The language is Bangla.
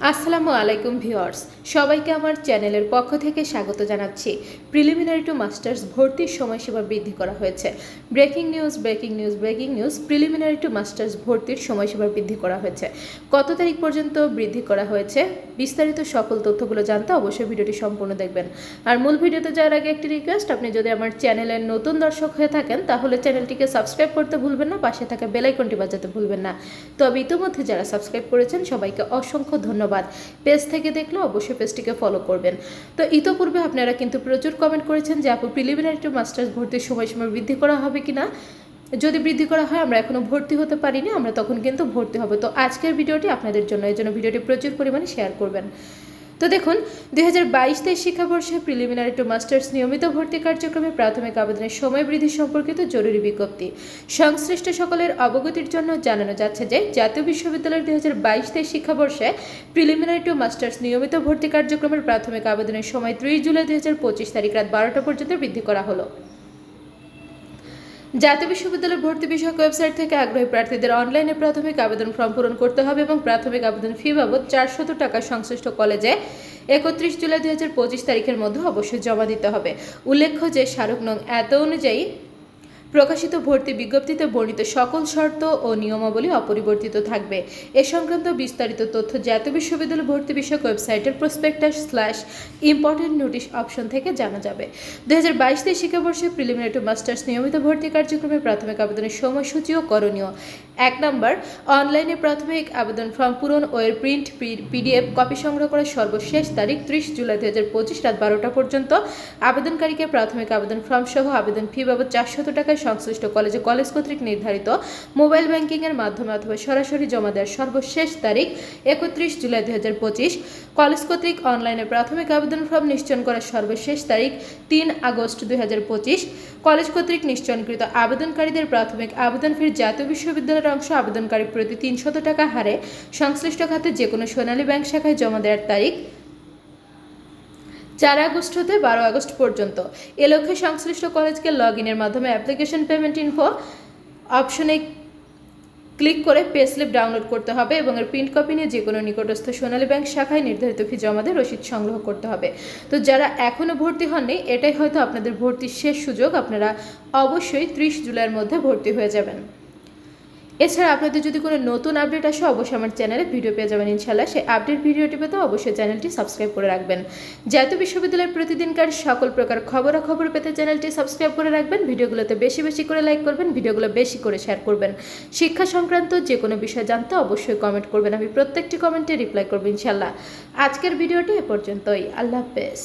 আসসালামু আলাইকুম ভিউয়ার্স, সবাইকে আমার চ্যানেলের পক্ষ থেকে স্বাগত জানাচ্ছি। প্রিলিমিনারি টু মাস্টার্স ভর্তির সময়সীমা বৃদ্ধি করা হয়েছে। Breaking news breaking news breaking news preliminary to masters ভর্তির সময়সীমা বৃদ্ধি করা হয়েছে। কত তারিখ পর্যন্ত বৃদ্ধি করা হয়েছে? বিস্তারিত সকল তথ্যগুলো জানতে অবশ্যই ভিডিওটি সম্পূর্ণ দেখবেন। আর মূল ভিডিওতে যাওয়ার আগে একটি রিকোয়েস্ট আপনি যদি আমার চ্যানেলের নতুন দর্শক হয়ে থাকেন, তাহলে চ্যানেলটিকে সাবস্ক্রাইব করতে ভুলবেন না, পাশে থাকা বেলাইকনটি বাজাতে ভুলবেন না। তবে ইতিমধ্যে যারা সাবস্ক্রাইব করেছেন, সবাইকে অসংখ্য ধন্যবাদ। পেজ থেকে দেখলে অবশ্যই পেজটিকে ফলো করবেন। তো ইতোপূর্বে আপনারা কিন্তু প্রচুর কমেন্ট করেছেন যে, আপু প্রিলিমিনারি টু মাস্টার্স ভর্তির সময় সময় বৃদ্ধি করা হবে কি না যদি বৃদ্ধি করা হয়, আমরা এখনও ভর্তি হতে পারিনি, আমরা তখন কিন্তু ভর্তি হবে। তো আজকের ভিডিওটি আপনাদের জন্য। এই জন্য ভিডিওটি প্রচুর পরিমাণে শেয়ার করবেন। তো দেখুন, দুই হাজার বাইশ তেইশ শিক্ষাবর্ষে প্রিলিমিনারি টু মাস্টার্স নিয়মিত ভর্তি কার্যক্রমে প্রাথমিক আবেদনের সময় বৃদ্ধি সম্পর্কিত জরুরি বিজ্ঞপ্তি। সংশ্লিষ্ট সকলের অবগতির জন্য জানানো যাচ্ছে যে, জাতীয় বিশ্ববিদ্যালয়ের দুই হাজার বাইশ তেইশ শিক্ষাবর্ষে প্রিলিমিনারি টু মাস্টার্স নিয়মিত ভর্তি কার্যক্রমের প্রাথমিক আবেদনের সময় ত্রিশ জুলাই দুই হাজার পঁচিশ তারিখ রাত বারোটা পর্যন্ত বৃদ্ধি করা হলো। জাতীয় বিশ্ববিদ্যালয় ভর্তি বিষয়ক ওয়েবসাইট থেকে আগ্রহী প্রার্থীদের অনলাইনে প্রাথমিক আবেদন ফর্ম পূরণ করতে হবে এবং প্রাথমিক আবেদন ফি বাবদ চারশত টাকা সংশ্লিষ্ট কলেজে একত্রিশ জুলাই দু হাজার পঁচিশ তারিখের মধ্যে অবশ্যই জমা দিতে হবে। উল্লেখ্য যে স্মারক নং এত অনুযায়ী প্রকাশিত ভর্তি বিজ্ঞপ্তিতে বর্ণিত সকল শর্ত ও নিয়মাবলী অপরিবর্তিত থাকবে। এ সংক্রান্ত বিস্তারিত তথ্য জাতীয় বিশ্ববিদ্যালয় ভর্তি বিষয়ক ওয়েবসাইটের prospectus slash important notice option থেকে জানা যাবে। দু হাজার বাইশ তেইশ শিক্ষাবর্ষে প্রিলিমিনারি টু মাস্টার্স নিয়মিত ভর্তি কার্যক্রমে প্রাথমিক আবেদনের সময়সূচি ও করণীয়। এক নম্বর অনলাইনে প্রাথমিক আবেদন ফর্ম পূরণ ও এর প্রিন্ট পিডিএফ কপি সংগ্রহ করার সর্বশেষ তারিখ ত্রিশ জুলাই দু হাজার পঁচিশ রাত বারোটা পর্যন্ত। আবেদনকারীকে প্রাথমিক আবেদন ফর্ম সহ আবেদন ফি বাবদ চারশত টাকায় সংশ্লিষ্ট কলেজে কলেজ কর্তৃক নির্ধারিত মোবাইল ব্যাংকিংয়ের মাধ্যমে অথবা সরাসরি জমা দেওয়ার সর্বশেষ তারিখ একত্রিশ জুলাই দু হাজার পঁচিশ। কলেজ কর্তৃক অনলাইনে প্রাথমিক আবেদন ফর্ম নিশ্চয়ন করার সর্বশেষ তারিখ তিন আগস্ট দুই হাজার পঁচিশ। কলেজ কর্তৃক নিশ্চয়নকৃত আবেদনকারীদের প্রাথমিক আবেদন ফির জাতীয় বিশ্ববিদ্যালয়ের অংশ আবেদনকারী প্রতি তিনশত টাকা হারে সংশ্লিষ্ট খাতে যে কোনো সোনালী ব্যাংক শাখায় জমা দেওয়ার তারিখ চার আগস্ট হতে বারো আগস্ট পর্যন্ত। এ লক্ষ্যে সংশ্লিষ্ট কলেজকে লগ ইনের মাধ্যমে অ্যাপ্লিকেশন পেমেন্ট ইনফো অপশনে ক্লিক করে পে স্লিপ ডাউনলোড করতে হবে এবং এর প্রিন্ট কপি নিয়ে যে কোনো নিকটস্থ সোনালী ব্যাংক শাখায় নির্ধারিত ফি জমা দিয়ে রসিদ সংগ্রহ করতে হবে। তো যারা এখনও ভর্তি হননি, এটাই হয়তো আপনাদের ভর্তির শেষ সুযোগ। আপনারা অবশ্যই ত্রিশ জুলাইয়ের মধ্যে ভর্তি হয়ে যাবেন। এছাড়া আপনাদের যদি কোনো নতুন আপডেট আসে, অবশ্যই আমার চ্যানেলে ভিডিও পেয়ে যাবেন ইনশাল্লাহ সেই আপডেট ভিডিওটি পেতে অবশ্যই চ্যানেলটি সাবস্ক্রাইব করে রাখবেন। জাতীয় বিশ্ববিদ্যালয়ের প্রতিদিনকার সকল প্রকার খবরাখবর পেতে চ্যানেলটি সাবস্ক্রাইব করে রাখবেন, ভিডিওগুলোতে বেশি বেশি করে লাইক করবেন, ভিডিওগুলো বেশি করে শেয়ার করবেন। শিক্ষা সংক্রান্ত যে কোনো বিষয় জানতে অবশ্যই কমেন্ট করবেন, আমি প্রত্যেকটি কমেন্টে রিপ্লাই করব ইনশাল্লাহ আজকের ভিডিওটি এ পর্যন্তই, আল্লাহ হাফেজ।